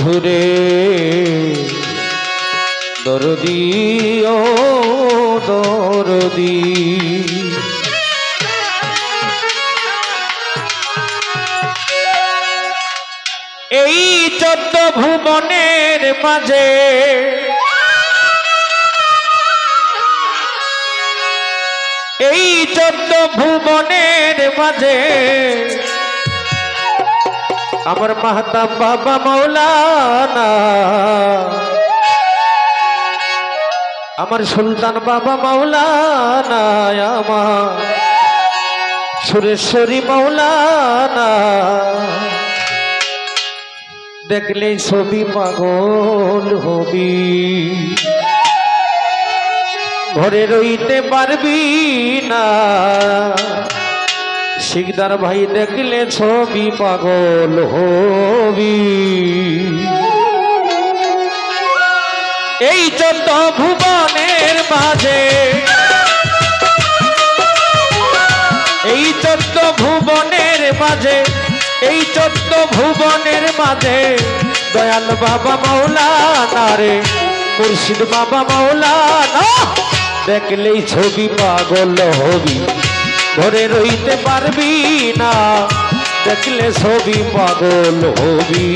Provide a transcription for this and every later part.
বন্ধুরে দরদি ও দরদি এই চোদ্দ ভুবনের মাঝে এই চোদ্দ ভুবনের মাঝে আমার মাহতাব বাবা মৌলানা আমার সুলতান বাবা মৌলানা আমার। সুরেশ্বরী মৌলানা দেখলে ছবি পাগল হবি। ঘরে রইতে পারবি না। শিকদার ভাই দেখলে ছবি পাগল হবি। এই চোদ্দ ভুবনের মাঝে, এই চোদ্দ ভুবনের মাঝে, এই চোদ্দ ভুবনের মাঝে দয়াল বাবা মৌলানা রে, মুর্শিদ বাবা মৌলানা দেখলেই ছবি পাগল হবি। ধরে রইতে পারবি না দেখলে ছবি পাগল হবি।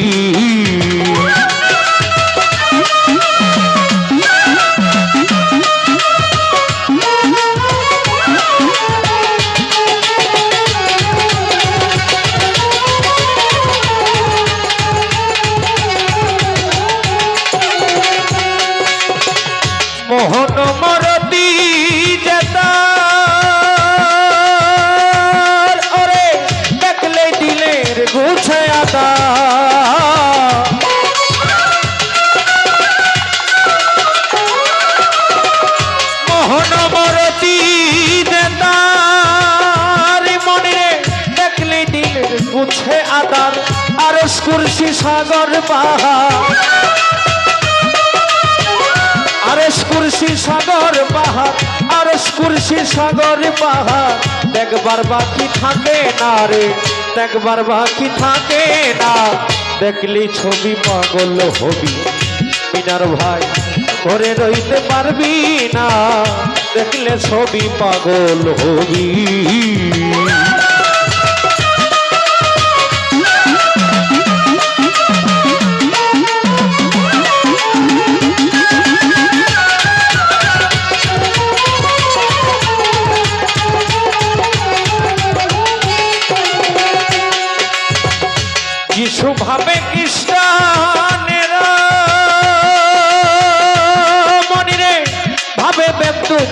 মোহন মরতি কুরসি সাগর পাহাড়। আরস কুরসি সাগর পাহাড় আরস কুরসি সাগর পাহাড়। দেখবার বাকি থাকে না রে, দেখবার বাকি থাকে না। দেখলি ছবি পাগল হবি, মিনার ভাই ঘরে রইতে পারবি না। দেখলে ছবি পাগল হবি।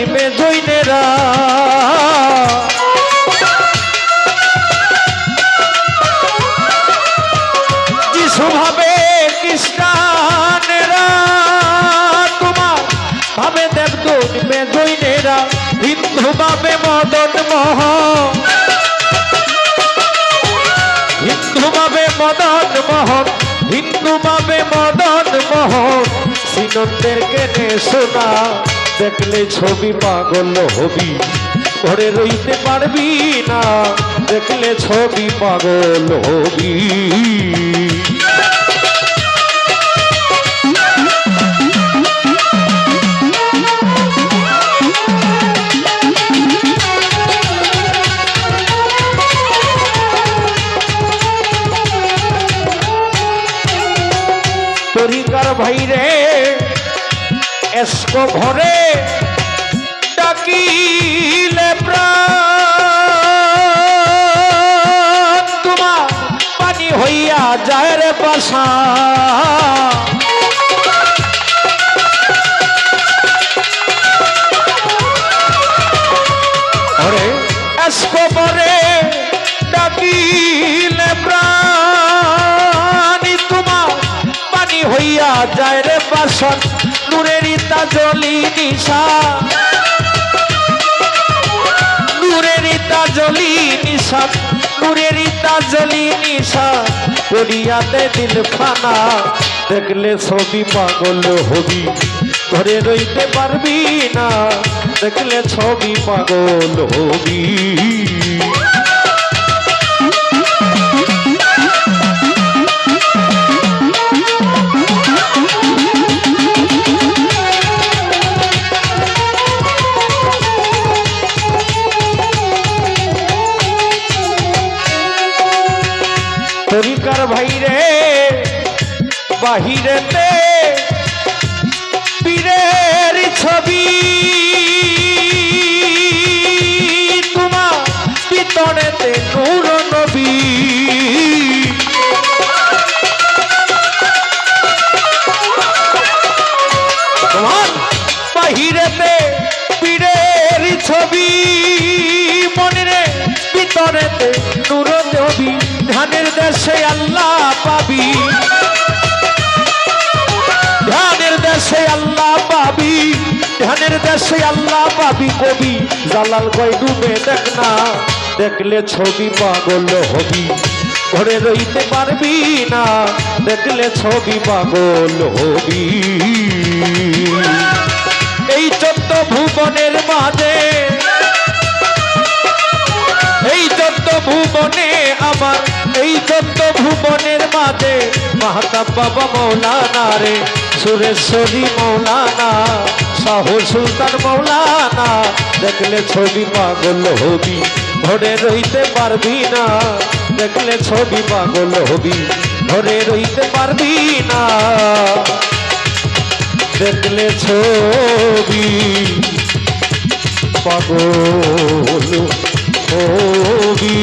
বেতুন বেজইনেরা যিশু ভাবে খ্রিস্টানেরা, তোমার ভাবে দেবদূত বেজইনেরা হিন্দু ভাবে মদন মোহন হিন্দু ভাবে মদন মোহন হিন্দু ভাবে মদন মোহন সিনন্দেরকে নে শোনা। দেখলে ছবি পাগল হবি। ঘরে রইতে পারবি না দেখলে ছবি পাগল হবি। তরিকার ভাইরে এসকো ঘরে ডাকিলে প্রাণ। তোমার পানি হইয়া যায় রে পাশা। ঘরে ডাকিলে যায় রে নূরের ইতা জলি নিশা। নূরের ইতা জলি নিশা, নূরের ইতা জলি নিশা। করিয়াতে দিল ফানা দেখলে ছবি পাগল হবি। ঘরে রইতে পারবি না, দেখলে ছবি পাগল হবি। তরিকার ভাইরে, বাহিরেতে পীরের ছবি। তোমার পিতনেতে নূর নবী। তোমার বাহিরেতে পীরের ছবি। মনে ভিতরেতে নূর দেবী ধানের দেশে আল্লাহ পাবি। ধ্যানের দেশে আল্লাহ পাবি। ধ্যানের দেশে আল্লাহ পাবি কবি। জালাল গয় ডুবে দেখ না, দেখলে ছবি পাগল হবি। ঘরে রইতে পারবি না, দেখলে ছবি পাগল হবি। এই চোদ্দ ভুবনের মাঝে মাহতাব বাবা মৌলানা রে, সুরেশ্বরী মৌলানা শাহ সুলতান মৌলানা। দেখলে ছবি পাগল হবি, ধরে রইতে পারবি না। দেখলে ছবি পাগল হবি, ধরে রইতে পারবি না। দেখলে ছবি পাগল হবি।